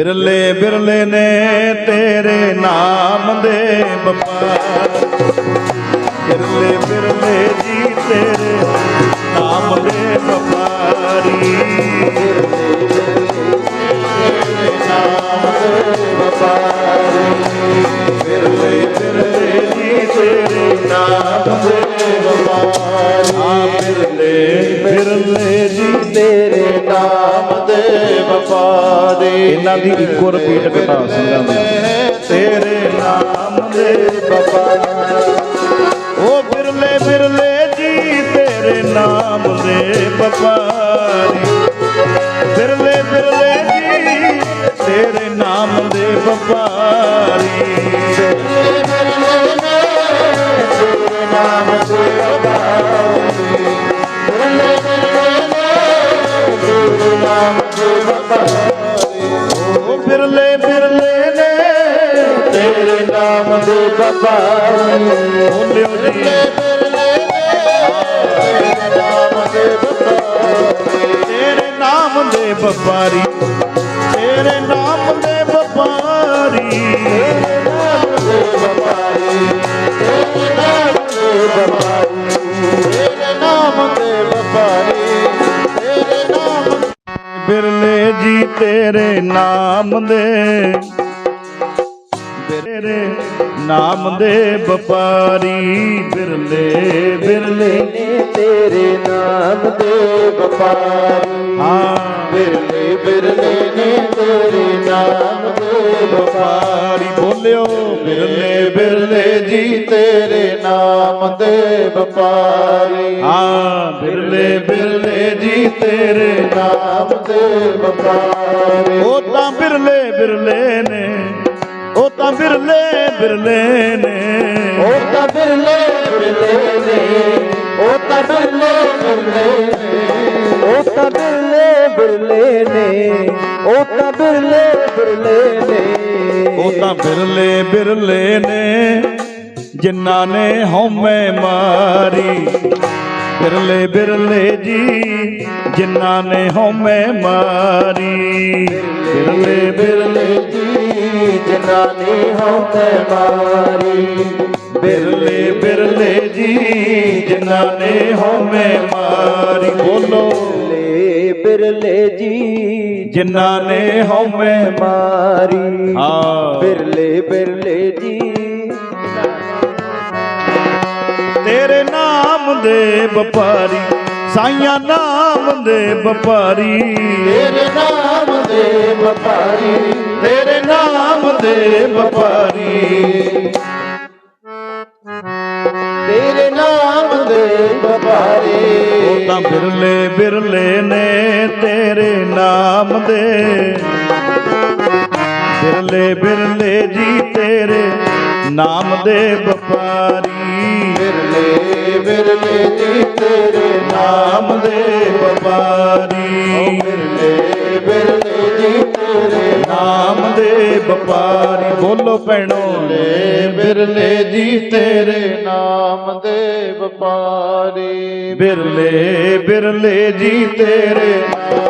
ਬਿਰਲੇ ਬਿਰਲੇ ਨੇ ਤੇਰੇ ਨਾਮ ਦੇ ਵਪਾਰ। ਬਿਰਲੇ ਬਿਰਲੇ ਜੀ ਤੇਰੇ ਨਾਮ ਦੇ ਵਪਾਰੀ। ਬਿਰਲੇ ਬਿਰਲੇ ਜੀ ਤੇਰੇ ਨਾਮ ਦੇ ਵਪਾਰੀ। ਬਿਰਲੇ ਬਿਰਲੇ ਜੀ ਤੇਰੇ ਦੇ ਵਫਾਰੇ ਇਹਨਾਂ ਦੀ ਇੱਕੋ ਰਿਪੀਟ ਕਟਾ ਸਿੰਘਾਂ ਦੀ ਤੇਰੇ ਨਾਮ ਦੇ ਵਫਾਰੇ ਉਹ ਬਿਰਲੇ ਬਿਰਲੇ ਜੀ ਤੇਰੇ ਨਾਮ ਦੇ ਵਪਾਰੀ ਬਿਰਲੇ ਬਿਰਲੇ ਜੀ ਤੇਰੇ ਨਾਮ ਦੇ ਵਪਾਰੀ ਦੇ ਵਫਾਰੇ ਉਹ ਬਿਰਲੇ ਬਿਰਲੇ ਨੇ ਤੇਰੇ ਨਾਮ ਦੇ ਵਫਾਰੇ ਬੋਲਿਓ ਜੀ ਨਾਮ ਦੇ ਵਫਾਰੇ, ਤੇਰੇ ਨਾਮ ਦੇ ਵਪਾਰੀ ਤੇਰੇ ਨਾਮ ਦੇ ਵਪਾਰੀ ਬਿਰਲੇ ਜੀ ਤੇਰੇ ਨਾਮ ਦੇ। ਤੇਰੇ ਨਾਮ ਦੇ ਵਪਾਰੀ ਬਿਰਲੇ ਬਿਰਲੇ। ਤੇਰੇ ਨਾਮ ਦੇ ਵਪਾਰੀ। ਹਾਂ। ਬਿਰਲੇ ਬਿਰਲੇ ਨੇ ਤੇਰੇ ਨਾਮ ਦੇ ਵਪਾਰੀ। ਬੋਲਿਓ ਬਿਰਲੇ ਬਿਰਲੇ ਜੀ ਦੇ ਵਪਾਰੀ। ਹਾਂ ਬਿਰਲੇ ਬਿਰਲੇ ਜੀ ਤੇਰੇ ਨਾਮ ਦੇ ਵਪਾਰੀ। ਉਹ ਤਾਂ ਬਿਰਲੇ ਬਿਰਲੇ ਨੇ। ਉਹ ਤਾਂ ਬਿਰਲੇ ਬਿਰਲੇ ਨੇ। ਉਹ ਤਾਂ ਬਿਰਲੇ ਬਿਰਲੇ ਨੇ। ਉਹ ਤਾਂ ਬਿਰਲੇ ਬਿਰਲੇ ਨੇ। ਉਹ ਤਾਂ ਬਿਰਲੇ ਬਿਰਲੇ ਨੇ। ਉਹ ਤਾਂ ਬਿਰਲੇ ਬਿਰਲੇ ਨੇ। ਉਹ ਤਾਂ ਬਿਰਲੇ ਬਿਰਲੇ ਨੇ। ਜਿਨ੍ਹਾਂ ਨੇ ਹਉਮੈ ਮਾਰੀ। ਬਿਰਲੇ ਬਿਰਲੇ ਜੀ ਜਿਨ੍ਹਾਂ ਨੇ ਹਉਮੈ ਮਾਰੀ। ਬਿਰਲੇ ਬਿਰਲੇ ਜੀ ਜਨਾਨੀ ਹੋਤੇ ਮਾਰੀ। ਬਿਰਲੇ ਬਿਰਲੇ ਜੀ ਜਿਨ੍ਹਾਂ ਨੇ ਹਉਮੈ ਮਾਰੀ। ਬੋਲੋ। ਬਿਰਲੇ ਬਿਰਲੇ ਜੀ ਜਿਨ੍ਹਾਂ ਨੇ ਹਉਮੈ ਮਾਰੀ। ਹਾਂ। ਬਿਰਲੇ ਬਿਰਲੇ ਜੀ ਤੇਰੇ ਨਾਮ ਦੇ ਵਪਾਰੀ ਸਾਈਆਂ ਨਾਮ ਦੇ ਵਪਾਰੀ। ਤੇਰੇ ਨਾਮ ਦੇ ਵਪਾਰੀ ਤੇਰੇ ਨਾਮ ਦੇ ਵਪਾਰੀ। ਤੇਰੇ ਨਾਮ ਦੇ ਵਪਾਰੀ। ਉਹ ਤਾਂ ਬਿਰਲੇ ਬਿਰਲੇ ਨੇ ਤੇਰੇ ਨਾਮ ਦੇ। ਬਿਰਲੇ ਬਿਰਲੇ ਜੀ ਤੇਰੇ ਨਾਮ ਦੇ ਵਪਾਰੀ। ਬਿਰਲੇ ਬਿਰਲੇ ਜੀ ਤੇਰੇ ਨਾਮ ਦੇ ਵਪਾਰੀ। ਬਿਰਲੇ ਬਿਰਲੇ ਜੀ ਤੇਰੇ ਨਾਮ ਦੇ ਵਪਾਰੀ। ਬੋਲੋ ਭੈਣੋ। ਬਿਰਲੇ ਬਿਰਲੇ ਜੀ ਤੇਰੇ ਨਾਮ ਦੇ ਵਪਾਰੀ। ਬਿਰਲੇ ਬਿਰਲੇ ਜੀ ਤੇਰੇ ਨਾਮ